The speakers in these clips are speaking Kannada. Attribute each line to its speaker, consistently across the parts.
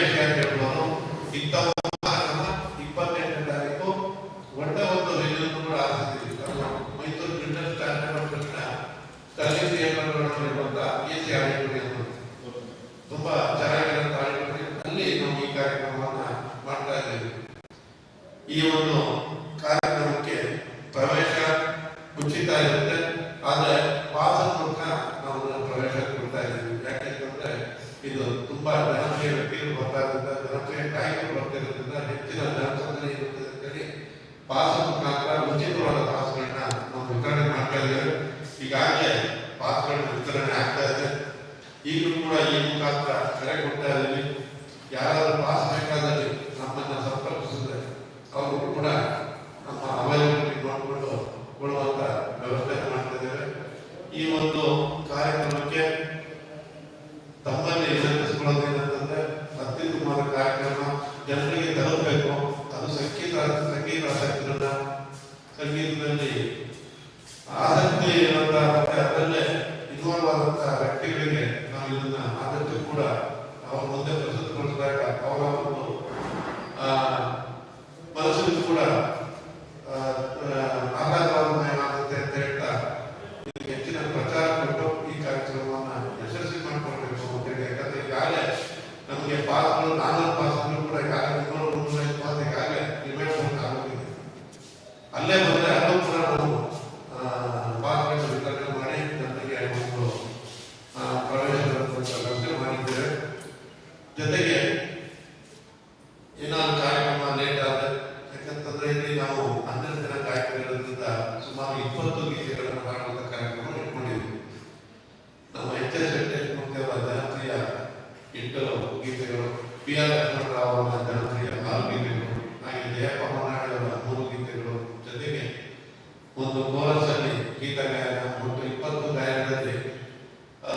Speaker 1: విషయాన్ని చెప్తాను ఇంత ತುಂಬಾ ಜನಪ್ರಿಯ ವ್ಯಕ್ತಿಗಳು ಬರ್ತಾ ಇರೋದ್ರಿಂದ ಜನಪ್ರಿಯ ನಾಯಕರು ಬರ್ತಿರೋದ್ರಿಂದ ಹೆಚ್ಚಿನ ಜನಸಂದಣಿ ಇರುತ್ತೆ ಪಾಸ ಮುಖಾಂತರ ಉಚಿತವಾದ ಪಾಸ್ಗಳನ್ನ ನಾವು ವಿತರಣೆ ಮಾಡ್ತಾ ಇದ್ದೇವೆ. ಈಗಾಗಲೇ ಪಾಸ್ಗಳನ್ನ ವಿತರಣೆ ಆಗ್ತಾ ಇದೆ. ಈಗಲೂ ಕೂಡ ಈ ಮುಖಾಂತರ ಕರೆ ಕೊಡ್ತಾ ಇದ್ದೀವಿ. ಯಾರಾದರೂ ಪಾಸ್ ಬೇಕಾದಲ್ಲಿ ನಮ್ಮನ್ನ ಸಂಪರ್ಕಿಸಿದ್ರೆ ಅವರು ಕೂಡ ನಮ್ಮ ಅವೈಲಬಿಲಿಟಿ ನೋಡಿಕೊಂಡು ಕೊಡುವಂತ ವ್ಯವಸ್ಥೆ ಮಾಡ್ತಾ ಇದ್ದೇವೆ. ಈ ಒಂದು ಕಾರ್ಯಕ್ರಮಕ್ಕೆ ತಮ್ಮಲ್ಲಿ ವಿನಂತಿಸಿಕೊಳ್ಳೋದು ಏನಂತಂದ್ರೆ ಅತ್ಯುತ್ತಮವಾದ ಕಾರ್ಯಕ್ರಮ ಜನರಿಗೆ ತಲುಪಬೇಕು ಅದು ಸಂಗೀತ ಸಂಗೀತ ಆಸಕ್ತರನ್ನ ಸಂಗೀತದಲ್ಲಿ ಆಸಕ್ತಿ ಇರುವಂತ ಮತ್ತೆ ಅದರಲ್ಲೇ ಇನ್ವಾಲ್ವ್ ಆದಂತ ವ್ಯಕ್ತಿಗಳಿಗೆ ನಾವು ಇದನ್ನ ಆದಷ್ಟು ಕೂಡ ಅವರ ಮುಂದೆ ಪ್ರಸ್ತುತಪಡಿಸಿದಾಗ ಅವರ ಒಂದು ಆ, ಮನಸ್ಸಿಗೂ ಕೂಡ ಆ, ಆ, ಆಹ್ಲಾದಮಯವಾಗುತ್ತೆ ಅಂತ ಹೇಳ್ತಾ ಇದಕ್ಕೆ ಹೆಚ್ಚಿನ ಪ್ರಚಾರ ಕೊಟ್ಟು ಈ ಕಾರ್ಯಕ್ರಮವನ್ನ ಯಶಸ್ವಿ ಮಾಡ್ಕೊಳ್ಬೇಕು ಅಂತ ಹೇಳಿ ಯಾಕಂದ್ರೆ ಈಗಾಗಲೇ ನಮಗೆ ಪಾಸ್ಗಳು ನಾನ್ನೂರು ಪಾಸ್ಗಳು ಕೂಡ ಈಗಾಗಲೇ ಮುನ್ನೂರು ಮುನ್ನೂರೈದು ಪಾಸ್ ಈಗಾಗಲೇ ರಿಮೈಂಡ್ ಆಗೋಗಿದೆ ಅಲ್ಲೇ ಬಂದ್ರೆ ಅಲ್ಲೂ ಕೂಡ ನಾವು ಪಾಸ್ಗಳನ್ನು ವಿತರಣೆ ಮಾಡಿ ಜನರಿಗೆ ಒಂದು ಆ, ಪ್ರವೇಶದ ಒಂದು ವ್ಯವಸ್ಥೆ ಮಾಡಿದ್ದೇವೆ ಜೊತೆಗೆ ಏನಾದ್ರು ಕಾರ್ಯಕ್ರಮ ಲೇಟ್ ಆದ್ರೆ ಯಾಕಂತಂದ್ರೆ ಇಲ್ಲಿ ನಾವು ಹನ್ನೆರಡು ದಿನ ಕಾರ್ಯಕ್ರಮದಿಂದ ಸುಮಾರು ಇಪ್ಪತ್ತು ಗೀತೆಗಳನ್ನು ಹಾಡುವಂತ ಕಾರ್ಯಕ್ರಮ ಇಟ್ಕೊಂಡಿದ್ವಿ. ನಮ್ಮ ಎಚ್ ಎಸ್ ವೆಂಕಟೇಶ್ಮೂರ್ತಿಯವರ ಜನಪ್ರಿಯ ಎಂಟು ಗೀತೆಗಳು ಪಿ ಆರ್ ಲಕ್ಷ್ಮಣರಾವ್ ಅವರ ಜನಪ್ರಿಯ ಆರು ಗೀತೆಗಳು ಹಾಗೆ ಜಯಪ್ಪ ಹೊನ್ನಾಳಿ ಅವರ ಮೂರು ಗೀತೆಗಳು ಜೊತೆಗೆ ಒಂದು ಕೋರಸ್ ಅಲ್ಲಿ ಗೀತ ಗಾಯನ ಮತ್ತು ಇಪ್ಪತ್ತು ಗಾಯನದಲ್ಲಿ ಆ,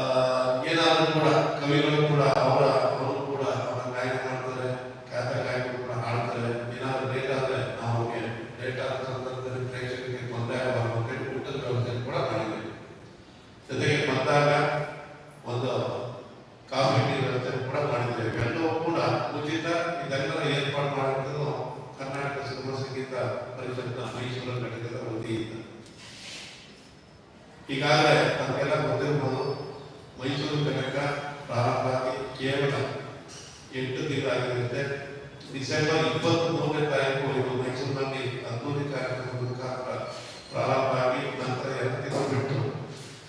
Speaker 1: ಏನಾದರೂ ಕೂಡ ಕವಿಗಳು ಕೂಡ ಅವರ ಅವರು ಕೂಡ ಅವರ ಗಾಯನ ಮಾಡ್ತಾರೆ ಖ್ಯಾತ ಗಾಯಕರು ಕೂಡ ಹಾಡ್ತಾರೆ ಏನಾದರೂ ಲೇಟ್ ಆದ್ರೆ ನಾವು ಅವ್ರಿಗೆ ಲೇಟ್ ಆದ ಸಂದರ್ಭದಲ್ಲಿ ಪ್ರೇಕ್ಷಕರಿಗೆ ತೊಂದರೆ ಆಗಬಾರ್ದು ಅಂತ ಹೇಳಿ ಊಟದ ವ್ಯವಸ್ಥೆ ಕೂಡ ಮಾಡಿದ್ದೀವಿ ಜೊತೆಗೆ ಬಂದಾಗ ಒಂದು ಕಾಫಿ ಟೀ ವ್ಯವಸ್ಥೆ ಕೂಡ ಮಾಡಿದ್ದೇವೆ ಎಲ್ಲವೂ ಕೂಡ ಉಚಿತ ಇದೆಲ್ಲ ಏರ್ಪಾಡು ಮಾಡಿರೋದು ಕರ್ನಾಟಕ ಸಿನಿಮಾ ಸಂಗೀತ ಪರಿಷತ್ನ ಮೈಸೂರು ಘಟಕದ ವತಿಯಿಂದ ಈಗಾಗಲೇ ನಮಗೆಲ್ಲ ಗೊತ್ತಿರ್ಬೋದು ಮೈಸೂರು ಘಟಕ ಪ್ರಾರಂಭ ಆಗಿ ಕೇವಲ ಎಂಟು ತಿಂಗಳಾಗಿರುತ್ತೆ ಡಿಸೆಂಬರ್ ಇಪ್ಪತ್ತ್ ಮೂರನೇ ತಾರೀಕು ಇದು ಮೈಸೂರಿನಲ್ಲಿ ಅದ್ದೂರಿ ಕಾರ್ಯಕ್ರಮದ ಮುಖಾಂತರ ಪ್ರಾರಂಭ ಆಗಿ ನಂತರ ಎರಡು ತಿಂಗಳು ಬಿಟ್ಟು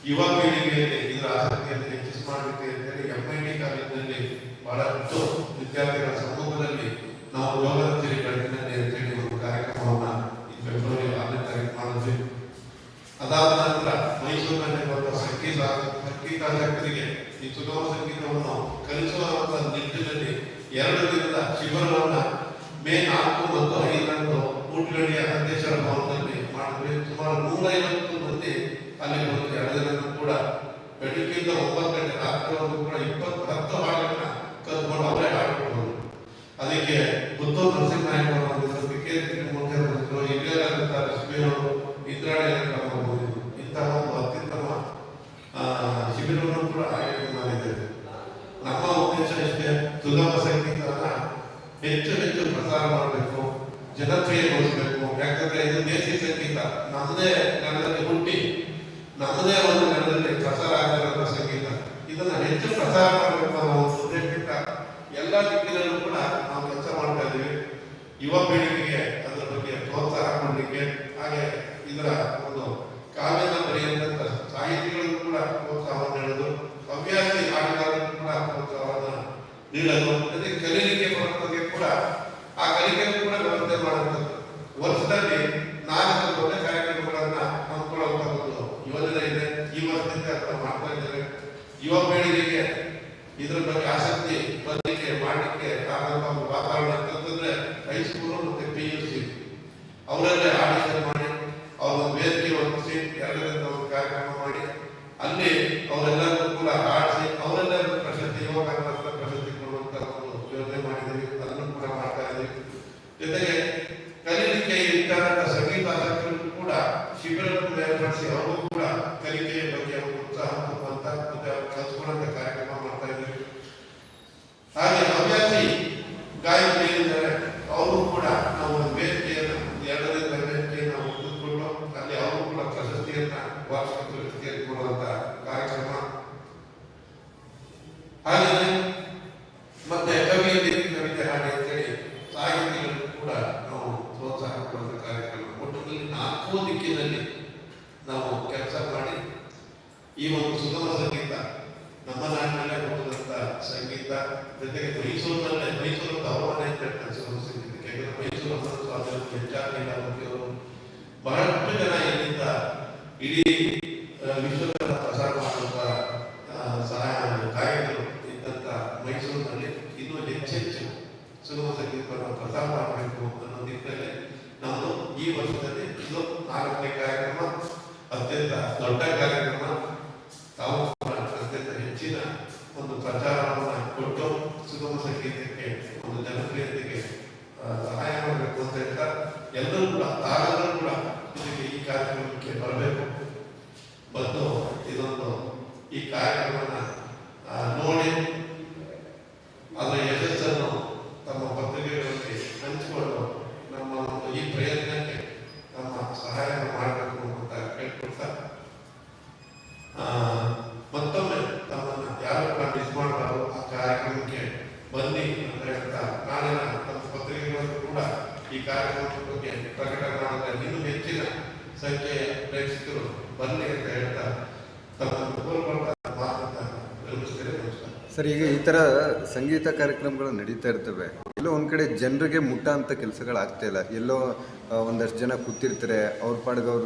Speaker 1: ಯುವ ಪೀಳಿಗೆಯಲ್ಲಿ ಇದರ ಆಸಕ್ತಿಯನ್ನು ಹೆಚ್ಚಿಸಿ ಮಾಡಬೇಕು ಅಂತೇಳಿ ಎಂ ಐ ಟಿ ಕಾಲೇಜಿನಲ್ಲಿ ಬಹಳಷ್ಟು ವಿದ್ಯಾರ್ಥಿಗಳ ಸಮ್ಮುಖದಲ್ಲಿ ನಾವು ಯೋಗದ ತಿರಿ ಬೆಳಕಿನಲ್ಲಿ ಅಂತೇಳಿ ಒಂದು ಕಾರ್ಯಕ್ರಮವನ್ನ ಈ ಫೆಬ್ರವರಿ ಆರನೇ ತಾರೀಕು ಮಾಡಿದ್ವಿ ಅದಾದ ನಂತರ ಮೈಸೂರಿನಲ್ಲಿ ಬರುವ ಸಂಗೀತ ಸಂಗೀತಾಸಕ್ತರಿಗೆ ಈ ಸುಗಮ ಸಂಗೀತವನ್ನು ಕಲಿಸುವಂತ ನಿಟ್ಟಿನಲ್ಲಿ ಎರಡು ದಿನದ ಶಿಬಿರವನ್ನ ಮೇ ನಾಲ್ಕು ಮತ್ತು ಐದರಂದು ಊಟಗಡಿಯ ಅಧ್ಯಕ್ಷರ ಭವನದಲ್ಲಿ ಮಾಡಿದ್ವಿ ಸುಮಾರು ನೂರೈವತ್ತು ಮಂದಿ ಅಲ್ಲಿ ಎರಡು ದಿನ ಕೂಡ ಬೆಳಗ್ಗೆಯಿಂದ ಒಂಬತ್ತು ಗಂಟೆ, ರಾತ್ರಿವರೆಗೂ ಕೂಡ ಇಪ್ಪತ್ತು ಹತ್ತು ಹಾಡುಗಳನ್ನ ಕಲ್ತ್ಕೊಂಡು ಅವರೇ ಹಾಡ್ಕೊಂಡು ಅದಕ್ಕೆ ಪುತ್ತೂರು ನರಸಿಂಹನಾಯಕ ಅವರು ಬಂದಿದ್ರು ಕೆ ಮೂರ್ತಿ ಅವರು ಹಿರಿಯರಾದಂಥ ಲಕ್ಷ್ಮೀ ಅವರು ಇಂದ್ರಾಣಿ ಅವರು ಇಂತಹ ಒಂದು ಅತ್ಯುತ್ತಮ ಶಿಬಿರವನ್ನು ಕೂಡ ಆಯೋಜನೆ ನಮ್ಮ ಉದ್ದೇಶ ಇಷ್ಟೇ, ಸುಗಮ ಸಂಗೀತವನ್ನ ಹೆಚ್ಚು ಹೆಚ್ಚು ಪ್ರಸಾರ ಮಾಡಬೇಕು, ಜನಪ್ರಿಯಗೊಳಿಸಬೇಕು. ಯಾಕಂದ್ರೆ ಇದು ದೇಸಿ ಸಂಗೀತ. ನಮ್ಮದೇ ನೆಲದಲ್ಲಿ ಹುಟ್ಟಿ ನಮ್ಮದೇ ಒಂದು ನೆಲದಲ್ಲಿ ಪ್ರಸಾರ ಆಗಿರುವಂತಹ ಸಂಗೀತ. ಇದನ್ನು ಹೆಚ್ಚು ಪ್ರಸಾರ ಮಾಡಬೇಕು ಅನ್ನೋ ಉದ್ದೇಶದಿಂದ ಎಲ್ಲ ದಿಕ್ಕಿನಲ್ಲೂ ಕೂಡ ನಾವು ಕೆಲಸ ಮಾಡ್ತಾ ಇದ್ದೀವಿ. ಯುವ ಪೀಳಿಗೆಗೆ ಅದರ ಬಗ್ಗೆ ಪ್ರೋತ್ಸಾಹ ಮಾಡಲಿಕ್ಕೆ ಹಾಗೆ ಇದರ ಒಂದು ಕಾವ್ಯದ ಬರೆಯಂತ ಸಾಹಿತಿಗಳಿಗೂ ಕೂಡ ಪ್ರೋತ್ಸಾಹವನ್ನು ನೀಡೋದು, ಹವ್ಯಾಸಿ ಆಟಗಾರರನ್ನು ಕೂಡ ಪ್ರೋತ್ಸಾಹವನ್ನು ನೀಡೋದು, ಅದೇ ಕಲೀಲಿಕ್ಕೆ ಬಗ್ಗೆ ಕೂಡ ಆ ಕಲಿಕೆಗೂ ಕೂಡ ವ್ಯವಸ್ಥೆ ಮಾಡುವಂಥದ್ದು. ವರ್ಷದಲ್ಲಿ ನಾಲ್ಕು ದೊಡ್ಡ ಕಾರ್ಯಕ್ರಮಗಳನ್ನ ಹಮ್ಮಿಕೊಳ್ಳುವಂತ ಒಂದು ಯೋಜನೆ ಇದೆ ಈ ವರ್ಷದಿಂದ ಅದನ್ನ ಮಾಡ್ತಾ ಇದ್ದೇವೆ ಯುವ ಪೀಳಿಗೆಗೆ ಇದ್ರ ಬಗ್ಗೆ ಆಸಕ್ತಿ ಬರಲಿಕ್ಕೆ ಮಾಡಲಿಕ್ಕೆ ಕಾರಣ ವಾತಾವರಣ ಅಂತಂದ್ರೆ ಹೈಸ್ಕೂಲು ಮತ್ತೆ ಪಿ ಯು ಸಿ ಅವರಲ್ಲೇ ಆಡಿಷನ್ ಮಾಡಿ, ಅವ್ರ ವೇದಿಕೆ ಒದಗಿಸಿ ಎರಡರಿಂದ ಒಂದು ಕಾರ್ಯಕ್ರಮ ಮಾಡಿ, ಅಲ್ಲಿ ಅವರೆಲ್ಲರಿಗೂ ಕೂಡ ಆಡಿಸಿ ಅವರೆಲ್ಲರಿಗೂ ಪ್ರಶಸ್ತಿ ಯುವ Hallelujah. ಪ್ರೇಕ್ಷಕರು ಬರಲಿ ಅಂತ ಹೇಳ್ತಾ
Speaker 2: ಸರ್ ಈಗ ಈ ತರ ಸಂಗೀತ ಕಾರ್ಯಕ್ರಮಗಳು ನಡೀತಾ ಇರ್ತವೆ. ಎಲ್ಲೋ ಒಂದು ಕಡೆ ಜನರಿಗೆ ಮುಟ್ಟ ಅಂತ ಕೆಲಸಗಳು ಆಗ್ತಾಯಿಲ್ಲ ಎಲ್ಲೋ ಒಂದಷ್ಟು ಜನ ಕೂತಿರ್ತಾರೆ ಅವ್ರ ಪಾಡಿಗೆ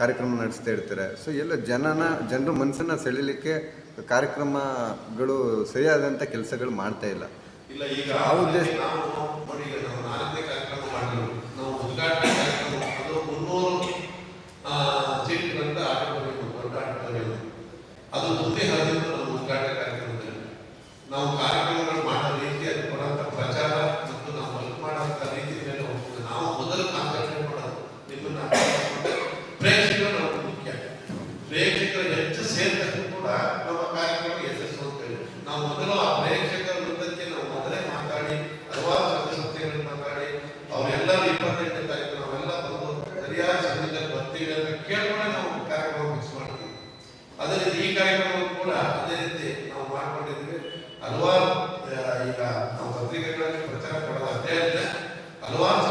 Speaker 2: ಕಾರ್ಯಕ್ರಮ ನಡೆಸ್ತಾ ಇರ್ತಾರೆ. ಸೊ ಎಲ್ಲ ಜನನ ಜನರ ಮನಸ್ಸನ್ನು ಸೆಳಿಲಿಕ್ಕೆ ಕಾರ್ಯಕ್ರಮಗಳು ಸರಿಯಾದಂತ ಕೆಲಸಗಳು ಮಾಡ್ತಾ ಇಲ್ಲ. ಆ ಉದ್ದೇಶ
Speaker 1: ಬರ್ತೀವಿ ಕೇಳ್ಕೊಂಡೆ ನಾವು ಕಾರ್ಯಕ್ರಮ ಫಿಕ್ಸ್ ಮಾಡ್ತೀವಿ. ಅದೇ ರೀತಿ ಈ ಕಾರ್ಯಕ್ರಮ ಕೂಡ ಅದೇ ರೀತಿ ನಾವು ಮಾಡ್ಕೊಂಡಿದ್ದೀವಿ. ಹಲವಾರು ಈಗ ನಾವು ಪತ್ರಿಕೆಗಳಲ್ಲಿ ಪ್ರಚಾರ ಕೊಡೋದು ಅದೇ ಹಲವಾರು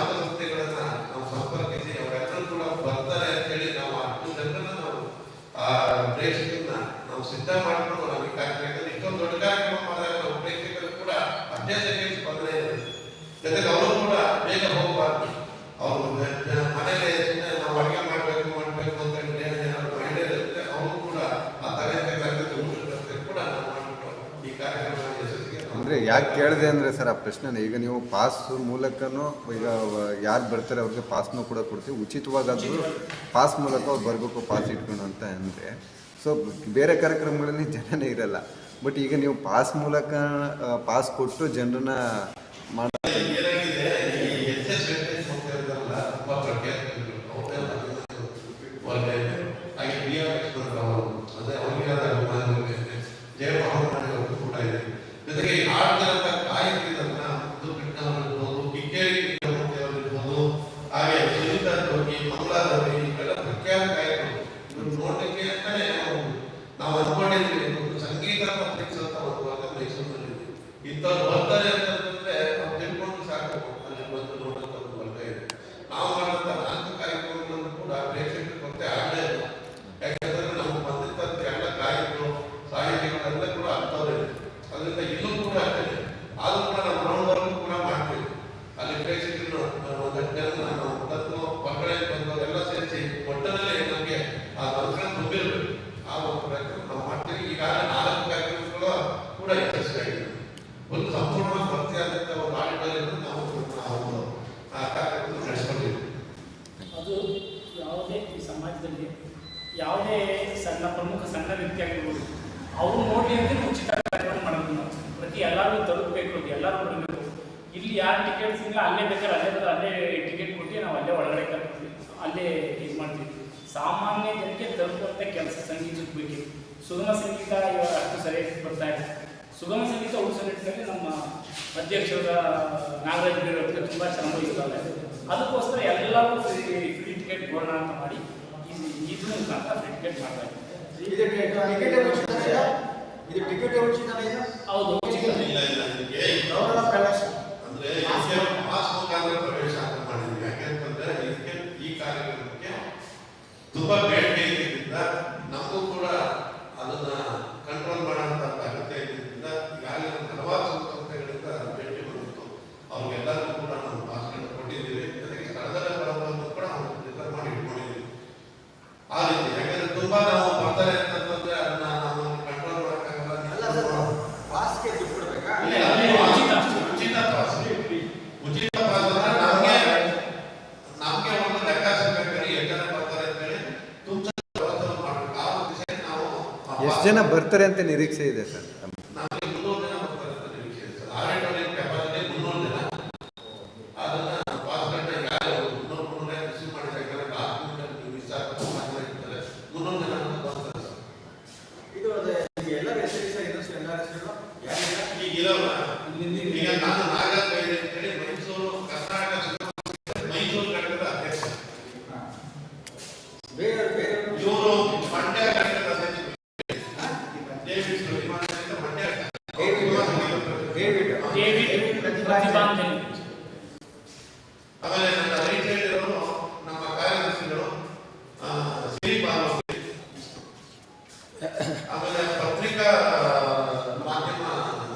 Speaker 2: ಯಾಕೆ ಕೇಳಿದೆ ಅಂದರೆ ಸರ್, ಆ ಪ್ರಶ್ನೆನೇ ಈಗ ನೀವು ಪಾಸ್ ಮೂಲಕನೂ ಈಗ ಯಾರು ಬರ್ತಾರೆ ಅವ್ರಿಗೆ ಪಾಸ್ನು ಕೂಡ ಕೊಡ್ತೀವಿ. ಉಚಿತವಾಗಾದರೂ ಪಾಸ್ ಮೂಲಕ ಅವ್ರು ಬರಬೇಕು ಪಾಸ್ ಇಟ್ಕೊಂಡು ಅಂತ ಅಂದರೆ. ಸೊ ಬೇರೆ ಕಾರ್ಯಕ್ರಮಗಳಲ್ಲಿ ಜನನೇ ಇರಲ್ಲ. ಬಟ್ ಈಗ ನೀವು ಪಾಸ್ ಮೂಲಕ ಪಾಸ್ ಕೊಟ್ಟು ಜನರನ್ನ
Speaker 1: ಮಾಡ್ತೀವಿ
Speaker 3: ದಾವಣಗೆರೆಯಲ್ಲಿ ಉಚಿತ ಕಾರ್ಯಕ್ರಮ ಪ್ರತಿ ಎಲ್ಲರೂ ತಲುಪಬೇಕು ಎಲ್ಲರೂ ಬರಬೇಕು ಇಲ್ಲಿ ಯಾರು ಟಿಕೆಟ್ ಸಿಗಲ್ಲ ಅಲ್ಲೇ ಬೇಕಾದ್ರೆ ಅಲ್ಲೇ ಅಲ್ಲೇ ಟಿಕೆಟ್ ಕೊಟ್ಟು ನಾವು ಅಲ್ಲೇ ಒಳಗಡೆ ಕರ್ತೀವಿ ಅಲ್ಲೇ ಇದು ಮಾಡ್ತೀವಿ. ಸಾಮಾನ್ಯ ಜನಕ್ಕೆ ತಲುಪುವಂಥ ಕೆಲಸ ಸಂಗೀತದ ಬಗ್ಗೆ. ಸುಗಮ ಸಂಗೀತ ಇವಾಗ ಅಷ್ಟು ಸರಿಯಾಗಿ ಬರ್ತಾ ಇದೆ ಸುಗಮ ಸಂಗೀತ ಉಳಿಸೋ ನಿಟ್ಟಿನಲ್ಲಿ ನಮ್ಮ ಅಧ್ಯಕ್ಷರ, ನಾಗರಾಜ್ ಬೀರವ್ರಿಗೆ ತುಂಬ ಚೆನ್ನಾಗಿ ಇರ್ತಾರೆ ಅದಕ್ಕೋಸ್ಕರ ಎಲ್ಲರೂ ಫ್ರೀ ಫ್ರೀ ಟಿಕೆಟ್ ಕೊಡೋಣ ಅಂತ ಮಾಡಿ ಇದು ಮುಖಾಂತರ ಫ್ರೀ ಟಿಕೆಟ್ ಮಾಡ್ತಾ ಇದ್ದೀವಿ.
Speaker 4: ಇದು ಟಿಕೆಟ್ ಉಚಿತನೆಯ
Speaker 3: ಹೌದು.
Speaker 1: ಇಲ್ಲ ಇಲ್ಲ ಇದಕ್ಕೆ
Speaker 4: ಗೌರವ ಪ್ರವೇಶ.
Speaker 1: ಅಂದ್ರೆ ಇದಕ್ಕೆ ಮುಖಾಂತರ ಪ್ರವೇಶ ಅಂತ ಮಾಡಿದ್ವಿ ಯಾಕೆಂತಂದ್ರೆ ಇದಕ್ಕೆ ಈ ಕಾರ್ಯಕ್ರಮಕ್ಕೆ ತುಂಬಾ ಬೇಡಿಕೆ ಇದ್ದಿದ್ದರಿಂದ ನಮಗೂ ಕೂಡ ಅದನ್ನ ಕಂಟ್ರೋಲ್ ಮಾಡೋಂಥ ಅಗತ್ಯ ಇದ್ದಿದ್ದರಿಂದ ಈಗಾಗಲೇ ಒಂದು ಹಲವಾರು ಸಂಸ್ಥೆಗಳಿಂದ ಭೇಟಿ ಬಂದಿತ್ತು ಅವ್ರಿಗೆಲ್ಲರಿಗೂ ಕೂಡ ನಾವು ಪಾಸ್ಗಳನ್ನು ಕೊಟ್ಟಿದ್ದೀವಿ ಜೊತೆಗೆ ಸ್ಥಳದಲ್ಲೇ ಬರೋದನ್ನು ಕೂಡ ನಾವು ರಿಸರ್ವ್ ಮಾಡಿ ಇಟ್ಕೊಂಡಿದ್ದೀವಿ ಆ ರೀತಿ ಯಾಕಂದ್ರೆ ತುಂಬಾ ನಾವು ಬರ್ತಾರೆ ಅಂತಂದ್ರೆ ಅದನ್ನ ನಾವು ಕಂಟ್ರೋಲ್ ಮಾಡೋಕ್ಕಾಗಲ್ಲ
Speaker 4: ಅಲ್ಲ ಸರ್ ಪಾಸ್ಗೆ ದುಡ್ಡು ಕೊಡ್ಬೇಕಾ
Speaker 1: ಇಲ್ಲ,
Speaker 3: ಉಚಿತ.
Speaker 1: ಉಚಿತ ಪಾಸ್ ಉಚಿತ ಪಾಸ್ ಅಂದ್ರೆ ನಮ್ಗೆ ನಮ್ಗೆ ಒಂದು ಲೆಕ್ಕಾಚಾರ ಬೇಕಾದ್ರೆ ಎಷ್ಟು ಜನ ಬರ್ತಾರೆ ಅಂತ ಹೇಳಿ ತುಂಬ ಮಾಡ್ಬೇಕು ಆ ದಿಸೆ ನಾವು ಆ
Speaker 2: ಎಷ್ಟು ಜನ ಬರ್ತಾರೆ ಅಂತ ನಿರೀಕ್ಷೆ ಇದೆ ಸರ್?
Speaker 1: ನಮ್ಗೆ ಮುನ್ನೂರು ಜನ ಬರ್ತಾರೆ ಅಂತ ನಿರೀಕ್ಷೆ ಇದೆ ಸರ್ ಆಡಿಟೋರಿಯಂ ಕೆಪಾಸಿಟಿ ಮುನ್ನೂರು ಜನ ಅದನ್ನ ಪಾಸ್ ಗಂಟೆ ಯಾರು ಮುನ್ನೂರು ಮುನ್ನೂರ ರಿಸೀವ್ ಮಾಡಿದ್ರೆ ಯಾಕಂದ್ರೆ ಲಾಸ್ಟ್ ಮಿಸ್ ಆಗ್ತಾರೆ ಇರ್ತಾರೆ ಮುನ್ನೂರು ಜನ ಅಂತ ಬರ್ತಾರೆ ಸರ್
Speaker 4: ಇದು ಅದೇ ಈಗ ಎಲ್ಲರ ಹೆಸರು ಸರ್ ಇನ್ನೊಂದು ಎಲ್ಲರ ಹೆಸರು ಯಾರಿಲ್ಲ
Speaker 1: ಈಗ ಇರೋಲ್ಲ ಈಗ ನಾನು ನಾಗರಾಜ್ ಬೈರೆ ಅಂತೇಳಿ ಮೈಸೂರು ಕರ್ನಾಟಕ ಸುಗಮ ಮೈಸೂರು ಘಟಕದ ಅಧ್ಯಕ್ಷ
Speaker 4: ಬೇರೆ ಬೇರೆ
Speaker 1: ಇವರು ಮಂಡ್ಯ ಘಟಕದ ಅಧ್ಯಕ್ಷ ಡೇವಿಡ್ ಸುಲಿಮಾನ್ ಅಂತ ಮಂಡ್ಯ
Speaker 4: ಡೇವಿಡ್
Speaker 3: ಡೇವಿಡ್ ಪ್ರತಿಭಾಂಜಲಿ
Speaker 1: ಆಮೇಲೆ ನನ್ನ ರೈಟ್ ಸೈಡ್ ಇರೋರು ನಮ್ಮ ಕಾರ್ಯದರ್ಶಿಗಳು ಆ, ಶ್ರೀ ಪಾರ್ವತಿ ಆಮೇಲೆ ಪತ್ರಿಕಾ ಮಾಧ್ಯಮ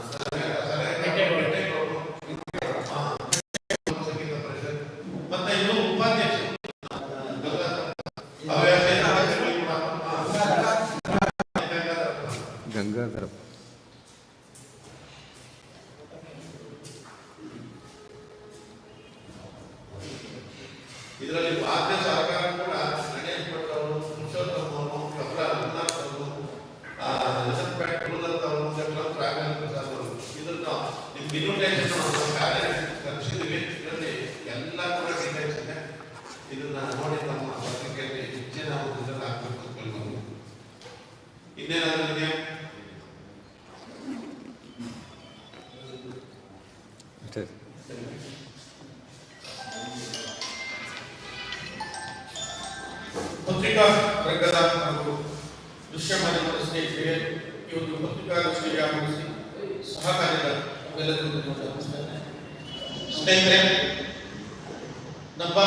Speaker 1: ಸಲಹೆ- ಸಲಹೆಗಾರ
Speaker 3: ಬೆಟ್ಟೇಗೌಡ.
Speaker 1: ಬೆಟ್ಟೇಗೌಡರು. ಆ, ಸಂಗೀತ ಪರಿಷತ್ ಮತ್ತೆ ಇವರು ಉಪಾಧ್ಯಕ್ಷರು ಆ, ಗಂಗಾಧರ. ಹವ್ಯಾಸ ಇಲಾಖೆಗಳು ಕೂಡ, ಆ, ಗಂಗಾಧರ.
Speaker 2: ಗಂಗಾಧರ
Speaker 1: ಇದರಲ್ಲಿ ಭಾರತೀಯ ಸರ್ಕಾರ ಕೂಡ ಗಣೇಶ್ ಭಟ್ ಅವರು ಪುರುಷೋತ್ತಮ್ ಅವರು ಡಾಕ್ಟರ್ ರಘುನಾಥ್ ಅವರು ಎಲಿಸಬೆತ್ ಗುರುದತ್ ಅವರು ಡಾಕ್ಟರ್ ರಾಘವೇಂದ್ರ ಪ್ರಸಾದ್ ಅವರು ಇದನ್ನ ನಿಮ್ಗೆ ಇನ್ವಿಟೇಷನ್ ಕಾರ್ಯ ಕಳಿಸಿದ್ವಿ ಇದರಲ್ಲಿ ಎಲ್ಲ ಕೂಡ ಡೀಟೇಲ್ಸ್ ಇದೆ ಇದನ್ನ ನೋಡಿ ನಮ್ಮ ಪತ್ರಿಕೆಯಲ್ಲಿ ಹೆಚ್ಚಿನ ಇದನ್ನ ಹಾಕ್ಬೇಕು ಅಂತ ಇನ್ನೇನಾದ್ರೂ ಇದೆಯಾ
Speaker 5: ಪತ್ರಿಕಾ ರಂಗದ ಹಾಗೂ ದೃಶ್ಯ ಮಾಧ್ಯಮದ ಸ್ನೇಹಿತರಿಗೆ ಈ ಒಂದು ಪತ್ರಿಕಾಗೋಷ್ಠಿಗೆ ಆಗಮಿಸಿ ಎಲ್ಲರಿಗೂ. ಸ್ನೇಹಿತರೆ ನಮ್ಮ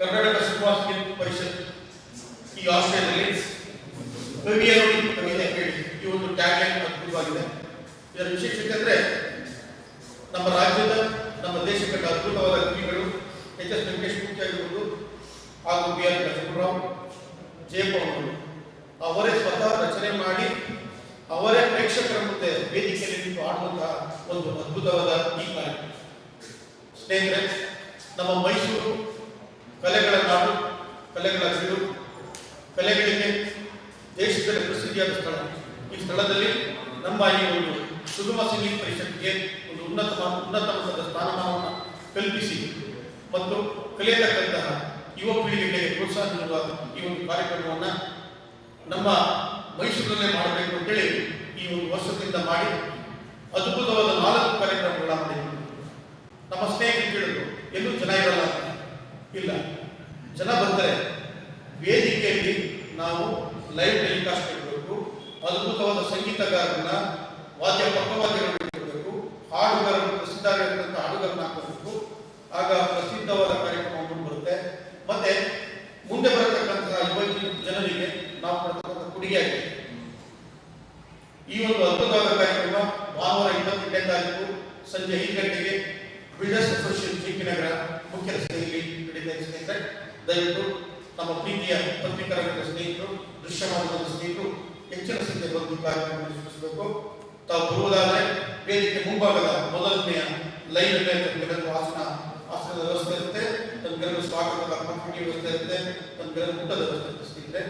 Speaker 5: ಕರ್ನಾಟಕ ಸುಭಾಷ್ ಪರಿಷತ್ ಈ ಆಸ್ಟ್ರೇಲಿಯಾದಲ್ಲಿ ಕವಿಯ ನೋಡಿ ಕವಿತೆ ಹೇಳಿ. ಈ ಒಂದು ಟ್ಯಾಗ್ಲೈನ್ ಅದ್ಭುತವಾಗಿದೆ ಇದರ ವಿಶೇಷತೆ ಅಂದ್ರೆ ನಮ್ಮ ರಾಜ್ಯದ, ನಮ್ಮ ದೇಶದ ಕಂಡ ಅದ್ಭುತವಾದ ಕವಿಗಳು ಎಚ್ ಎಸ್ ವೆಂಕಟೇಶ್ ಮೂರ್ತಿ ಆಗಿರ್ಬೋದು ಹಾಗೂ ಬಿ ಆರ್ ಲಕ್ಷ್ಮಣರಾವ್, ಜಯಪ್ಪ ಅವರು. ಅವರೇ ಸ್ವತಃ ರಚನೆ ಮಾಡಿ, ಅವರೇ ಪ್ರೇಕ್ಷಕರ ಮುಂದೆ ವೇದಿಕೆಯಲ್ಲಿ ನಿಂತು ಆಡುವಂತಹ ಒಂದು ಅದ್ಭುತವಾದ ಈ ಕಾರ್ಯಕ್ರಮ. ಸ್ನೇಹಿತರೆ, ನಮ್ಮ ಮೈಸೂರು ಕಲೆಗಳ ನಾಡು ಕಲೆಗಳ ಸಿಡು, ಕಲೆಗಳಿಗೆ ದೇಶದಲ್ಲಿ ಪ್ರಸಿದ್ಧಿಯಾದ ಸ್ಥಳ. ಈ ಸ್ಥಳದಲ್ಲಿ ನಮ್ಮ ಈ ಒಂದು ಸುಗಮ ಸಂಗೀತ ಪರಿಷತ್ಗೆ ಒಂದು ಉನ್ನತ ಉನ್ನತ ಮಟ್ಟದ ಸ್ಥಾನಮಾನವನ್ನು ಕಲ್ಪಿಸಿ ಮತ್ತು ಕಲಿಯತಕ್ಕಂತಹ ಯುವ ಪೀಳಿಗೆಗೆ ಪ್ರೋತ್ಸಾಹ ನೀಡುವ ಈ ಒಂದು ಕಾರ್ಯಕ್ರಮವನ್ನು ನಮ್ಮ ಮೈಸೂರಿನಲ್ಲೇ ಮಾಡಬೇಕು ಅಂತೇಳಿ ಈ ಒಂದು ವರ್ಷದಿಂದ ಮಾಡಿ ಅದ್ಭುತವಾದ ನಾಲ್ಕು ಕಾರ್ಯಕ್ರಮಗಳ ನಮ್ಮ ಸ್ನೇಹಿತರು ಕೇಳಿದ್ರು, ಎಲ್ಲೂ ಚೆನ್ನಾಗಿರಲ್ಲ. ಇಲ್ಲ. ಜನ ಬರ್ತಾರೆ. ವೇದಿಕೆಯಲ್ಲಿ ನಾವು ಲೈವ್ ಟೆಲಿಕಾಸ್ಟ್ ಇರಬೇಕು ಅದ್ಭುತವಾದ ಸಂಗೀತಗಾರರನ್ನ ವಾದ್ಯ ಪಕ್ಕವಾದ್ಯಗಳನ್ನು ಇರಬೇಕು ಹಾಡುಗಾರರು ಪ್ರಸಿದ್ಧರಾಗಿರ್ತಕ್ಕಂಥ ಹಾಡುಗಾರನ್ನ ಹಾಕಬೇಕು. ಆಗ ಪ್ರಸಿದ್ಧವಾದ ಕಾರ್ಯಕ್ರಮ ಬರುತ್ತೆ. ಮತ್ತೆ ಮುಂದೆ ಬರತಕ್ಕಂತಹ ಯುವ ಜನರಿಗೆ ನಾವು ಕೊಡ್ತಕ್ಕಂಥ ಕೊಡುಗೆಯಾಗಿದೆ ಈ ಒಂದು ಅದ್ಭುತವಾದ ಕಾರ್ಯಕ್ರಮ ಭಾನುವಾರ ಇಪ್ಪತ್ತೆಂಟನೇ ತಾರೀಕು ಸಂಜೆ ಐದು ಗಂಟೆಗೆ ಬಿಲ್ಡರ್ಸ್ ಅಸೋಸಿಯೇಷನ್ ಜಿ ಮುಖ್ಯ ರಸ್ತೆಯಲ್ಲಿ ನಡೀತಾ ಇದೆ ಸ್ನೇಹಿತರೆ ದಯವಿಟ್ಟು ನಮ್ಮ ಪ್ರೀತಿಯ ಪತ್ರಿಕಾ ರಂಗದ ಸ್ನೇಹಿತರು ದೃಶ್ಯ ಮಾಧ್ಯಮದ ಸ್ನೇಹಿತರು ಹೆಚ್ಚಿನ ಸಂಖ್ಯೆ ಬಂದು ಕಾರ್ಯಕ್ರಮವನ್ನು ಕಾರ್ಯಕ್ರಮ ವೀಕ್ಷಿಸಬೇಕು ತಾವು ಬರುವುದಾದರೆ ವೇದಿಕೆ ಮುಂಭಾಗದ ಮೊದಲನೆಯ ಲೈನ್ ತಮ್ಗೆಲ್ಲರಿಗೂ ಆಸನ ಆಸನದ ವ್ಯವಸ್ಥೆ ಇರುತ್ತೆ ತಮ್ಗೆಲ್ಲರಿಗೂ ಸ್ವಾಗತದ ಕಾಫಿ ವ್ಯವಸ್ಥೆ ಇರುತ್ತೆ ತಮ್ಗೆಲ್ಲರಿಗೂ ಊಟದ ವ್ಯವಸ್ಥೆ ಇರುತ್ತೆ ಸ್ನೇಹಿತರೆ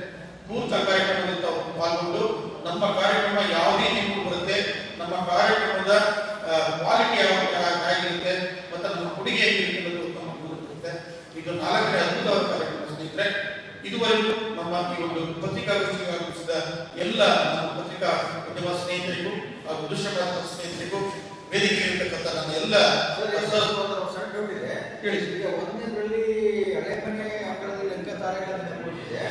Speaker 5: ಪೂರ್ತ ಕಾರ್ಯಕ್ರಮದಲ್ಲಿ ತಾವು ಪಾಲ್ಗೊಂಡು ನಮ್ಮ ಕಾರ್ಯಕ್ರಮ ಯಾವ ರೀತಿ ಬರುತ್ತೆ ನಮ್ಮ ಕಾರ್ಯಕ್ರಮದ ಕ್ವಾಲಿಟಿ ಯಾವ ಆಗಿರುತ್ತೆ ಮತ್ತು ನಮ್ಮ ಕೊಡುಗೆ ಹೇಗಿರುತ್ತೆ ಇದು ನಾಲ್ಕನೇ ಅದ್ಭುತವಾದ ಕಾರ್ಯಕ್ರಮ ಸ್ನೇಹಿತರೆ ಇದುವರೆಗೂ ನಮ್ಮ ಈ ಒಂದು ಪತ್ರಿಕಾಗೋಷ್ಠಿಗೆ ಆಗಮಿಸಿದ ಎಲ್ಲ ನಮ್ಮ ಪತ್ರಿಕಾ ಉದ್ಯಮ ಸ್ನೇಹಿತರಿಗೂ ಹಾಗೂ ದೃಶ್ಯ ಪ್ರಾಂತ ಸ್ನೇಹಿತರಿಗೂ ಇರತಕ್ಕಂಥ ನನ್ನ ಎಲ್ಲ
Speaker 4: ಒಂದನೇದ್ರಲ್ಲಿ ಹಳೆ ಮನೆ ಅಂಕ ತಾರೆಗಳನ್ನು ಕೊಟ್ಟಿದೆ